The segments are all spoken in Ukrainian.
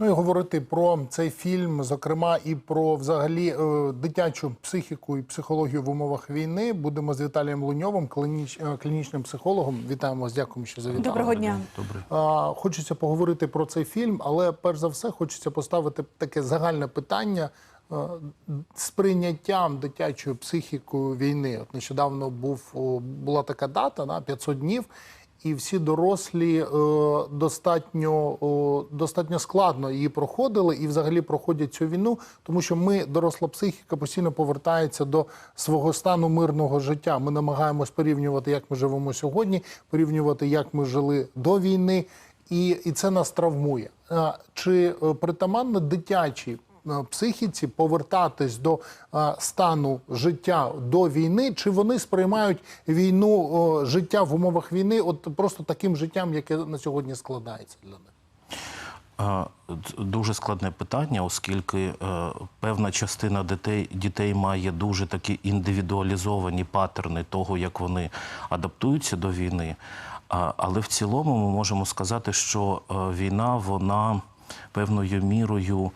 Ну і говорити про цей фільм, зокрема, і про взагалі е, дитячу психіку і психологію в умовах війни. Будемо з Віталієм Луньовим, клініч, е, клінічним психологом. Вітаємо вас, дякуємо, що завітали. Доброго дня. Добре. Хочеться поговорити про цей фільм, але перш за все хочеться поставити таке загальне питання е, сприйняттям дитячою психікою війни. От нещодавно був була така дата, на 500 днів. І всі дорослі е, достатньо, достатньо складно її проходили і взагалі проходять цю війну, тому що ми, доросла психіка, постійно повертається до свого стану мирного життя. Ми намагаємось порівнювати, як ми живемо сьогодні, порівнювати, як ми жили до війни, і, і це нас травмує. Чи е, притаманно дитячій е, психіці повертатись до е, стану життя до війни, чи вони сприймають війну життя в умовах війни, от просто таким життям, яке на сьогодні складається для них? Е, Дуже складне питання, оскільки е, певна частина дітей, дітей має дуже такі індивідуалізовані паттерни того, як вони адаптуються до війни. Але в цілому ми можемо сказати, що е, війна вона певною мірою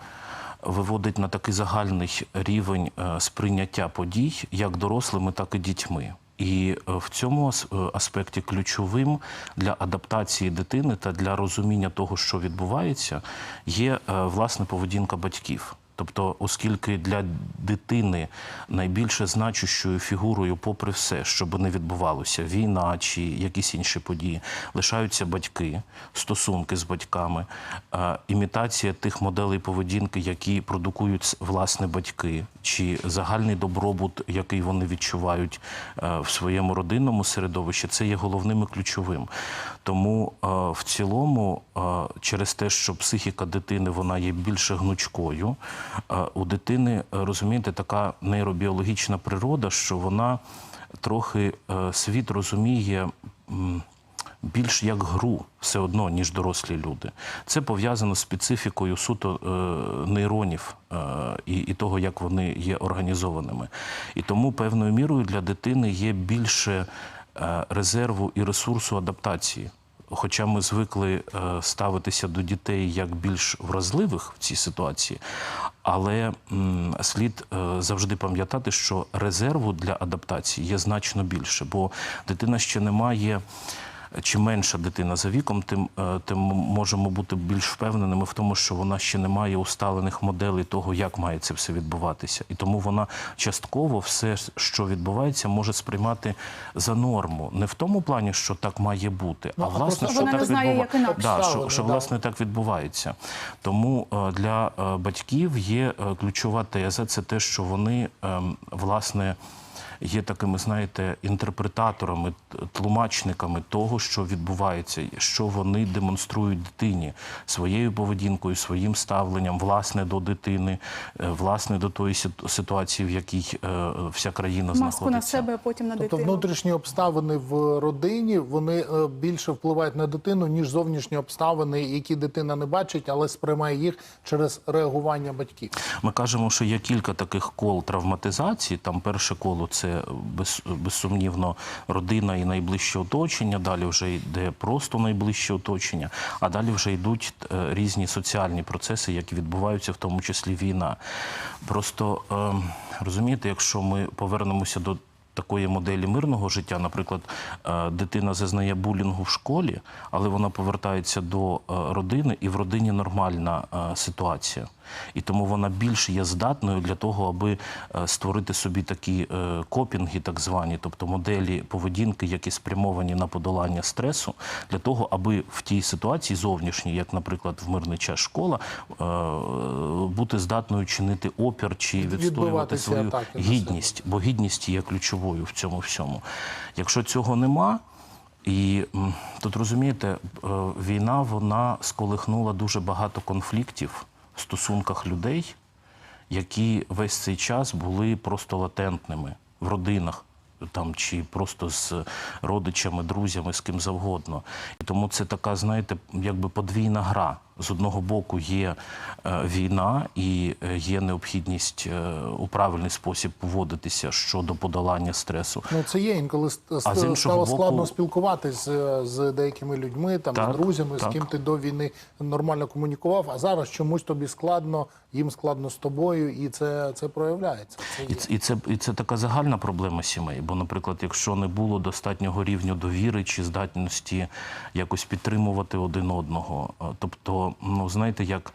виводить на такий загальний рівень е, сприйняття подій як дорослими, так і дітьми. І е, в цьому е, аспекті ключовим для адаптації дитини та для розуміння того, що відбувається, є власне поведінка батьків. Тобто, оскільки для дитини найбільше значущою фігурою, попри все, що би не відбувалося, війна чи якісь інші події, лишаються батьки, стосунки з батьками, е, імітація тих моделей поведінки, які продукують власне батьки, чи загальний добробут, який вони відчувають е, в своєму родинному середовищі, це є головним і ключовим. Тому е, в цілому, через те, що психіка дитини вона є більше гнучкою, у дитини е, розумієте, така нейробіологічна природа, що вона трохи е, світ розуміє. Більш як гру все одно, ніж дорослі люди. Це пов'язано з специфікою суто е, нейронів е, і, і того, як вони є організованими. І тому певною мірою для дитини є більше е, резерву і ресурсу адаптації. Хоча ми звикли е, ставитися до дітей як більш вразливих в цій ситуації, але слід е, завжди пам'ятати, що резерву для адаптації є значно більше, бо дитина ще не має. Чим менша дитина за віком, тим, е, тим можемо бути більш впевненими в тому, що вона ще не має усталених моделей того, як має це все відбуватися. І тому вона частково все, що відбувається, може сприймати за норму. Не в тому плані, що так має бути, Ну, а а власне, що так не знає, відбува- Да, що, що власне так відбувається. Тому е, для е, батьків є ключова теза це те, що вони ем, власне. Є такими, знаєте, інтерпретаторами, тлумачниками того, що відбувається, що вони демонструють дитині своєю поведінкою, своїм ставленням, власне, до дитини, е, власне, до тої ситуації, в якій е, вся країна Маску знаходиться. на себе, а потім на Тобто внутрішні обставини в родині вони е, більше впливають на дитину, ніж зовнішні обставини, які дитина не бачить, але сприймає їх через реагування батьків. Ми кажемо, що є кілька таких кол травматизації. Там перше коло це без, безсумнівно родина і найближче оточення. Далі вже йде просто найближче оточення, а далі вже йдуть е, різні соціальні процеси, які відбуваються, в тому числі війна. Просто е, розумієте, якщо ми повернемося до такої моделі мирного життя, наприклад, е, дитина зазнає булінгу в школі, але вона повертається до родини, і в родині нормальна ситуація. І тому вона більш є здатною для того, аби е, створити собі такі е, копінги, так звані, тобто моделі поведінки, які спрямовані на подолання стресу, для того, аби в тій ситуації зовнішній, як, наприклад, в мирний час школа, е, бути здатною чинити опір чи відстоювати свою атаки гідність, бо гідність є ключовою в цьому всьому. Якщо цього нема, і тут розумієте, війна вона сколихнула дуже багато конфліктів стосунках людей, які весь цей час були просто латентними в родинах. Там чи просто з родичами, друзями, з ким завгодно. І тому це така, знаєте, якби подвійна гра. З одного боку є е, війна і е, є необхідність е, у правильний спосіб поводитися щодо подолання стресу. Ну це є інколи А з іншого стало боку- складно спілкуватись з, з деякими людьми, там Так, з друзями, так. з ким ти до війни нормально комунікував. А зараз чомусь тобі складно, їм складно з тобою, і це, це проявляється. Це І і це і це така загальна проблема сімей. Бо, наприклад, якщо не було достатнього рівню довіри чи здатності якось підтримувати один одного, тобто, ну знаєте, як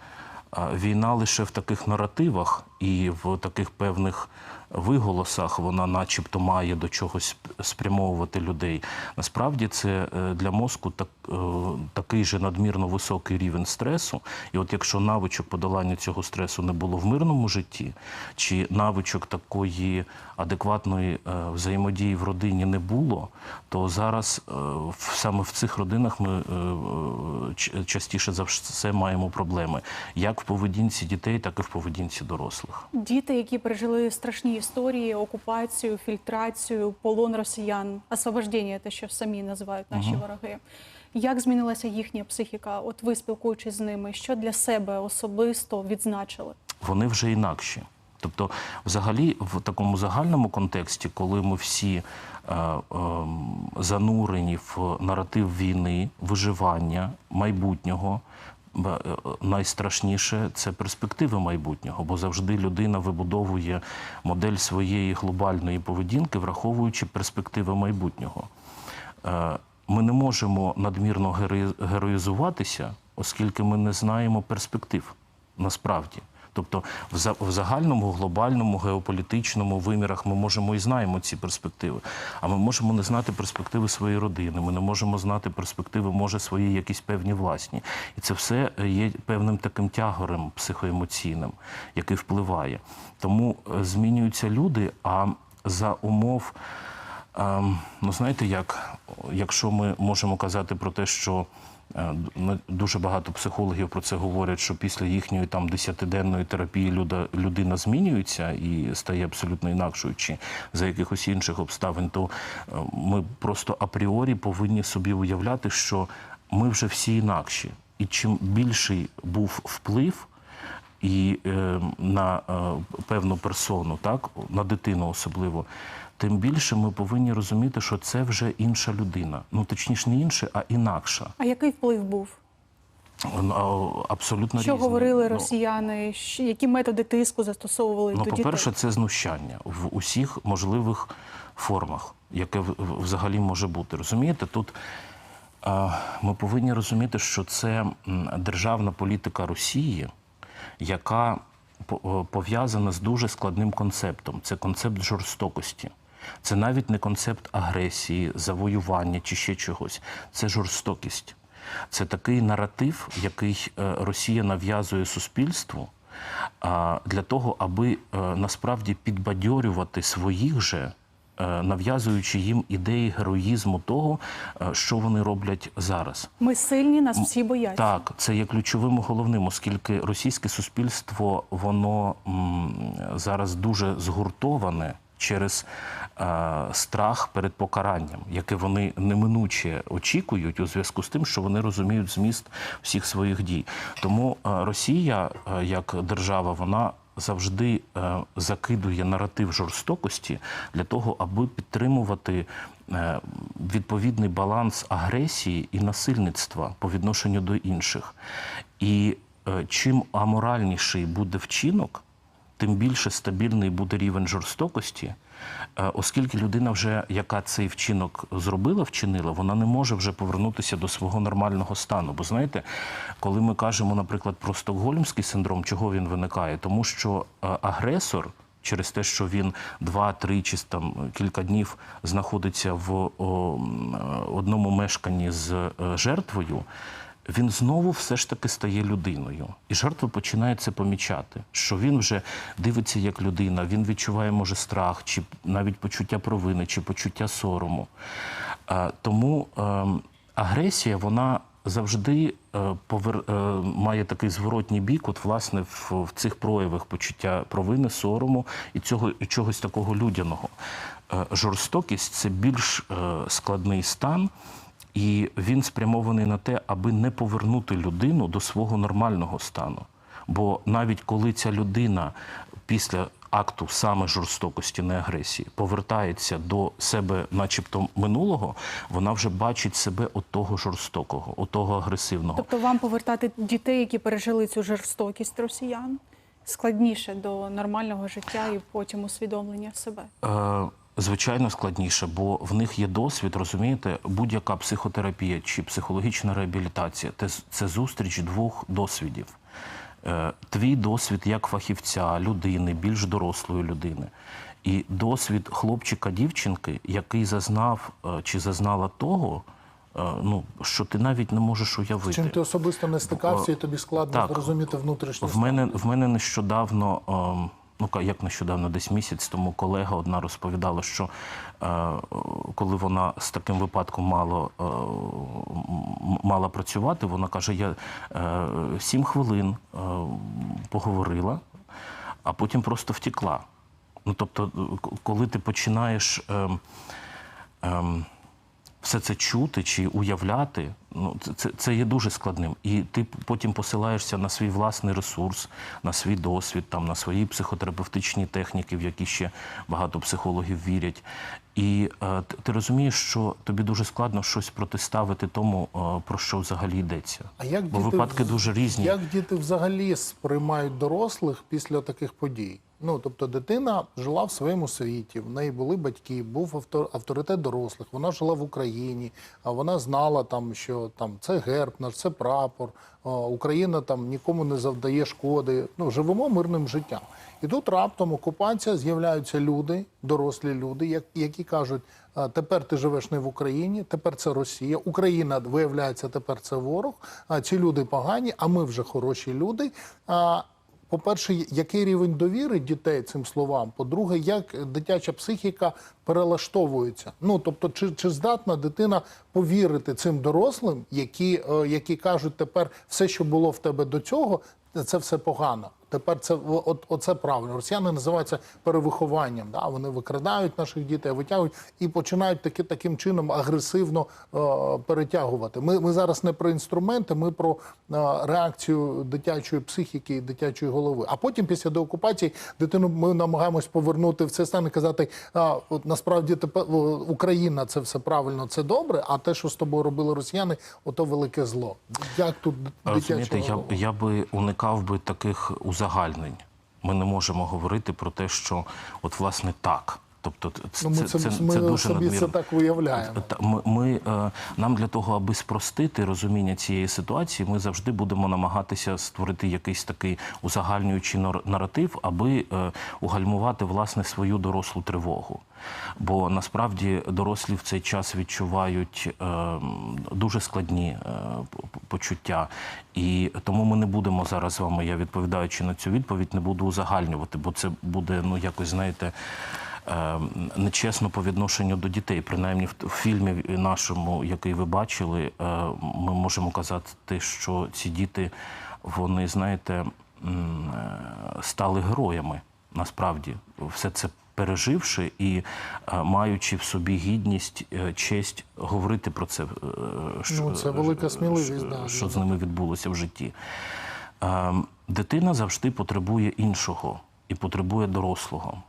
війна лише в таких наративах і в таких певних виголосах вона, начебто, має до чогось спрямовувати людей. Насправді це е, для мозку так, е, такий же надмірно високий рівень стресу. І от якщо навичок подолання цього стресу не було в мирному житті, чи навичок такої адекватної е, взаємодії в родині не було, то зараз саме в цих родинах ми частіше за все маємо проблеми як в поведінці дітей, так і в поведінці дорослих. Діти, які пережили страшні історії, окупацію, фільтрацію, полон росіян, освобождення, те, що самі називають наші вороги. Як змінилася їхня психіка? От ви спілкуючись з ними, що для себе особисто відзначили? вони вже інакші. Тобто, взагалі, в такому загальному контексті, коли ми всі е, е, занурені в наратив війни, виживання, майбутнього, найстрашніше це перспективи майбутнього, бо завжди людина вибудовує модель своєї глобальної поведінки, враховуючи перспективи майбутнього. Е, Ми не можемо надмірно герої- героїзуватися, оскільки ми не знаємо перспектив насправді. Тобто, в загальному, глобальному, геополітичному вимірах ми можемо і знаємо ці перспективи. А ми можемо не знати перспективи своєї родини. Ми не можемо знати перспективи, може, свої якісь певні власні. І це все є певним таким тягорем психоемоційним, який впливає. Тому е, змінюються люди, а за умов. Ем, Ну, знаєте, як, якщо ми можемо казати про те, що дуже багато психологів про це говорять, що після їхньої там десятиденної терапії люда, людина змінюється і стає абсолютно інакшою, чи за якихось інших обставин, то е, ми просто апріорі повинні собі уявляти, що ми вже всі інакші. І чим більший був вплив, і е, на е, певну персону, так на дитину особливо, тим більше ми повинні розуміти, що це вже інша людина. Ну точніше, не інша, а інакша. А який вплив був? Абсолютно Що різні. говорили Ну, росіяни? Які методи тиску застосовували Ну, до по-перше, це знущання в усіх можливих формах, яке взагалі може бути. Розумієте, тут ми повинні розуміти, що це державна політика Росії, яка по- пов'язана з дуже складним концептом. Це концепт жорстокості. Це навіть не концепт агресії, завоювання чи ще чогось. Це жорстокість. Це такий наратив, який е, Росія нав'язує суспільству для того, аби е, насправді підбадьорювати своїх же, е, нав'язуючи їм ідеї героїзму того, що вони роблять зараз. Ми сильні, нас всі бояться. Так, це є ключовим і головним, оскільки російське суспільство воно м, зараз дуже згуртоване через е, страх перед покаранням, яке вони неминуче очікують у зв'язку з тим, що вони розуміють зміст всіх своїх дій. Тому е, Росія, е, як держава, вона завжди закидує наратив жорстокості для того, аби підтримувати відповідний баланс агресії і насильництва по відношенню до інших. І чим аморальніший буде вчинок, тим більше стабільний буде рівень жорстокості, е, оскільки людина, вже яка цей вчинок зробила, вчинила, вона не може вже повернутися до свого нормального стану. Бо знаєте, коли ми кажемо, наприклад, про стокгольмський синдром, чого він виникає? Тому що е, агресор. Через те, що він два-три чи там кілька днів знаходиться в о, е, одному мешканні з жертвою, він знову все ж таки стає людиною. І жертва починає це помічати, що він вже дивиться як людина, він відчуває, може, страх, чи навіть почуття провини, чи почуття сорому. Тому ем, агресія, вона завжди е, повер... е, має такий зворотній бік, от власне в, цих проявах почуття провини, сорому і цього і чогось такого людяного. Е, Жорстокість це більш складний стан. І він спрямований на те, аби не повернути людину до свого нормального стану. Бо навіть коли ця людина після акту саме жорстокості, не агресії, повертається до себе, начебто минулого, вона вже бачить себе от того жорстокого, от того агресивного. Тобто вам повертати дітей, які пережили цю жорстокість росіян, складніше до нормального життя і потім усвідомлення себе. Е, Звичайно, складніше, бо в них є досвід, розумієте, будь-яка психотерапія чи психологічна реабілітація це, зустріч двох досвідів. Е, Твій досвід як фахівця, людини, більш дорослої людини, і досвід хлопчика-дівчинки, який зазнав е, чи зазнала того, е, ну, що ти навіть не можеш уявити. Чим ти особисто не стикався, і тобі складно зрозуміти внутрішній В мене, в мене нещодавно, ем, ну як нещодавно, десь місяць тому колега одна розповідала, що е, коли вона з таким випадком мало, е, мала працювати, вона каже: я е, сім хвилин е, поговорила, а потім просто втекла. Ну, тобто, е, коли ти починаєш. ем, ем, все це чути чи уявляти, ну це, це, є дуже складним. І ти потім посилаєшся на свій власний ресурс, на свій досвід, там на свої психотерапевтичні техніки, в які ще багато психологів вірять. І е, ти, розумієш, що тобі дуже складно щось протиставити тому, е, про що взагалі йдеться. А як Бо діти, випадки дуже різні. Як діти взагалі сприймають дорослих після таких подій? Ну тобто, дитина жила в своєму світі, в неї були батьки, був авто- авторитет дорослих. Вона жила в Україні, а вона знала там, що там це герб, наш це прапор. Україна там нікому не завдає шкоди. Ну живемо мирним життям. І тут раптом окупація з'являються люди, дорослі люди, як- які кажуть: тепер ти живеш не в Україні, тепер це Росія. Україна виявляється, тепер це ворог. А ці люди погані, а ми вже хороші люди. По-перше, який рівень довіри дітей цим словам? По-друге, як дитяча психіка перелаштовується? Ну тобто, чи, чи здатна дитина повірити цим дорослим, які, е, які кажуть, тепер все, що було в тебе до цього, це все погано. Тепер це от, оце правильно. Росіяни називаються перевихованням. Да? Вони викрадають наших дітей, витягують і починають таки, таким чином агресивно е, перетягувати. Ми, ми зараз не про інструменти, ми про е, реакцію дитячої психіки і дитячої голови. А потім, після деокупації, дитину ми намагаємось повернути в цей стан і казати: а, от насправді тепер Україна це все правильно, це добре. А те, що з тобою робили росіяни, ото велике зло. Як тут дитяча Розумієте, я, я би уникав би таких узагальнень. Ми не можемо говорити про те, що от власне так. Тобто, це, Ну, ми це, це, це, ми це дуже собі надмірно. це так уявляємо. Ми, ми, е, нам для того, аби спростити розуміння цієї ситуації, ми завжди будемо намагатися створити якийсь такий узагальнюючий нар- наратив, аби е, угальмувати власне свою дорослу тривогу. Бо насправді дорослі в цей час відчувають е, дуже складні е, почуття. І тому ми не будемо зараз з вами, я відповідаючи на цю відповідь, не буду узагальнювати, бо це буде ну якось, знаєте нечесно по відношенню до дітей. Принаймні в фільмі нашому, який ви бачили, е, ми можемо казати, що ці діти, вони, знаєте, е, стали героями. Насправді, все це переживши і е, маючи в собі гідність, е, честь говорити про це, е, що, Ну, це велика сміливість, що, що з ними відбулося в житті. Е, Дитина завжди потребує іншого і потребує дорослого.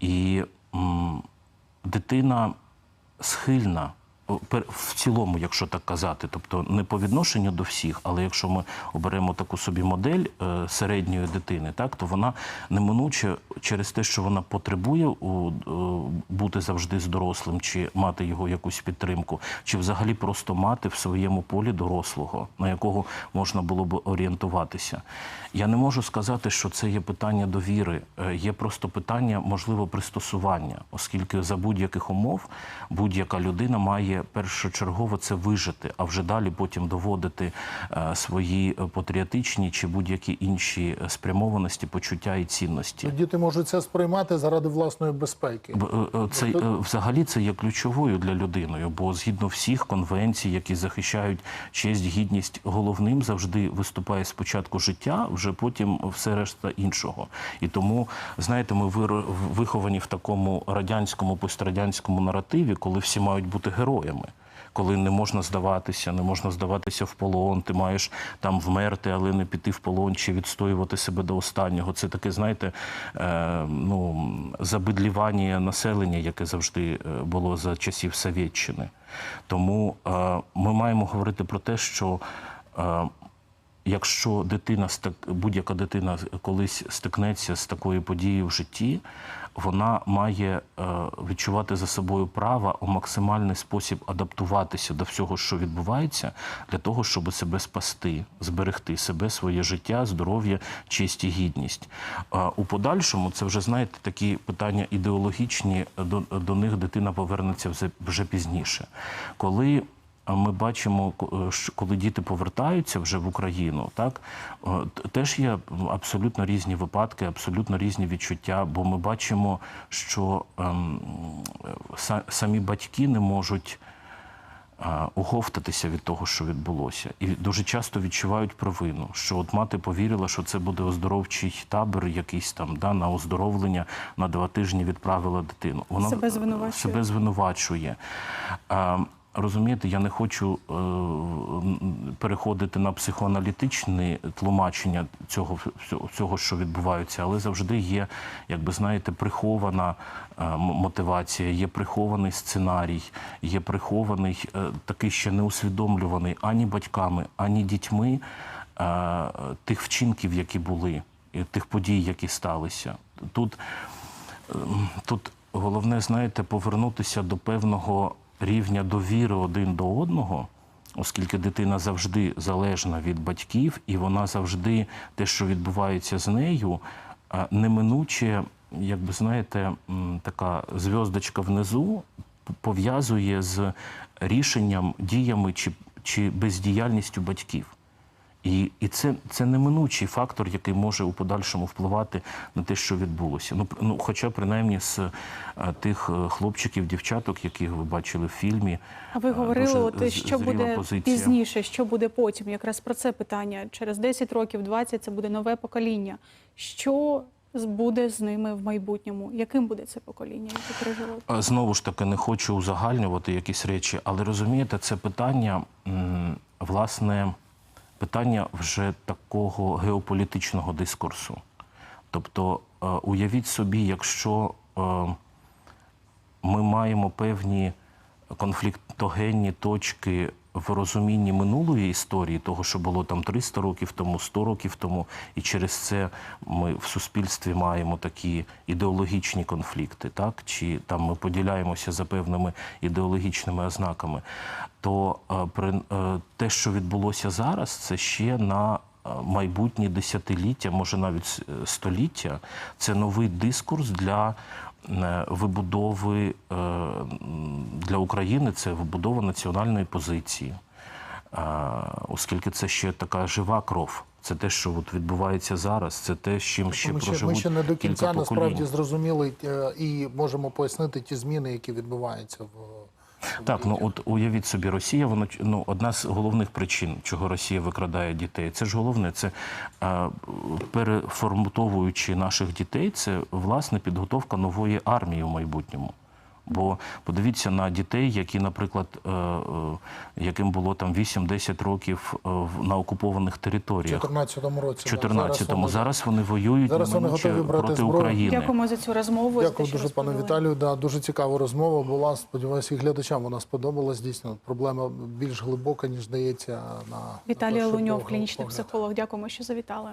І м, дитина схильна в цілому, якщо так казати, тобто не по відношенню до всіх, але якщо ми оберемо таку собі модель е, середньої дитини, так то вона неминуче через те, що вона потребує е, бути завжди з дорослим, чи мати його якусь підтримку, чи взагалі просто мати в своєму полі дорослого, на якого можна було б орієнтуватися. Я не можу сказати, що це є питання довіри, Е, є просто питання, можливо, пристосування, оскільки за будь-яких умов будь-яка людина має першочергово це вижити, а вже далі потім доводити е, свої е, патріотичні чи будь-які інші спрямованості, почуття і цінності. Діти можуть це сприймати заради власної безпеки. Е, Це е, взагалі це є ключовою для людини, бо згідно всіх конвенцій, які захищають честь, гідність, головним завжди виступає спочатку життя, вже потім все решта іншого. І тому, знаєте, ми виховані в такому радянському пострадянському наративі, коли всі мають бути героями. Героями. Коли не можна здаватися, не можна здаватися в полон, ти маєш там вмерти, але не піти в полон чи відстоювати себе до останнього. Це таке, знаєте, е, ну, забидлівання населення, яке завжди е, було за часів Совєтщини. Тому е, ми маємо говорити про те, що е, якщо дитина будь-яка дитина колись стикнеться з такою подією в житті, вона має е, відчувати за собою право у максимальний спосіб адаптуватися до всього, що відбувається, для того, щоб себе спасти, зберегти себе, своє життя, здоров'я, честь і гідність. Е, У подальшому це вже знаєте такі питання ідеологічні. До, до них дитина повернеться вже, пізніше, коли ми бачимо, коли діти повертаються вже в Україну, так е, теж є абсолютно різні випадки, абсолютно різні відчуття, бо ми бачимо, що ем, са- самі батьки не можуть оговтатися від того, що відбулося, і дуже часто відчувають провину, що от мати повірила, що це буде оздоровчий табір, якийсь там да, на оздоровлення на два тижні відправила дитину. Вона Себе е, звинувачує. себе звинувачує. Розумієте, я не хочу е, переходити на психоаналітичне тлумачення цього, всього- що відбувається, але завжди є, як би знаєте, прихована е, мотивація, є прихований сценарій, є прихований е, такий ще не усвідомлюваний ані батьками, ані дітьми е, тих вчинків, які були, тих подій, які сталися. Тут Ем, Тут головне, знаєте, повернутися до певного рівня довіри один до одного, оскільки дитина завжди залежна від батьків, і вона завжди те, що відбувається з нею, неминуче, як би знаєте, така зв'яздочка внизу пов'язує з рішенням, діями чи, чи бездіяльністю батьків. І, і це, це неминучий фактор, який може у подальшому впливати на те, що відбулося. Ну, ну хоча принаймні з е, тих е, хлопчиків, дівчаток, яких ви бачили в фільмі. А ви е, говорили, от що буде позиція. пізніше, що буде потім? Якраз про це питання. Через 10 років, 20 це буде нове покоління. Що буде з ними в майбутньому? Яким буде це покоління, яке пережило? Знову ж таки, не хочу узагальнювати якісь речі, але розумієте, це питання, власне, питання вже такого геополітичного дискурсу. Тобто, е, уявіть собі, якщо е, ми маємо певні конфліктогенні точки в розумінні минулої історії, того, що було там 300 років тому, 100 років тому, і через це ми в суспільстві маємо такі ідеологічні конфлікти, так? Чи там ми поділяємося за певними ідеологічними ознаками, то е, при, е, те, що відбулося зараз, це ще на е, майбутні десятиліття, може навіть століття, це новий дискурс для вибудови е, для України, це вибудова національної позиції, Е, оскільки це ще така жива кров. Це те, що от відбувається зараз, це те, з чим ще ми, ще, проживуть ми ще не до кінця насправді зрозуміли е, і можемо пояснити ті зміни, які відбуваються в Так, ну от уявіть собі, Росія, воно ну одна з головних причин, чого Росія викрадає дітей. Це ж головне, це е, переформатовуючи наших дітей, це власне підготовка нової армії в майбутньому. Бо подивіться на дітей, які, наприклад, е, е, яким було там 8-10 років е, в- на окупованих У територіях. 2014 році. В 14-му Зараз зараз вони воюють Зараз вони готові брати проти зброю. України. Дякуємо за цю розмову. Дякую дуже, пане. Віталію. Да, дуже цікава розмова була. Сподіваюся, і глядачам вона сподобалась. Дійсно, проблема більш глибока, ніж здається на перший Луньов, клінічний психолог. Дякуємо, що завітали.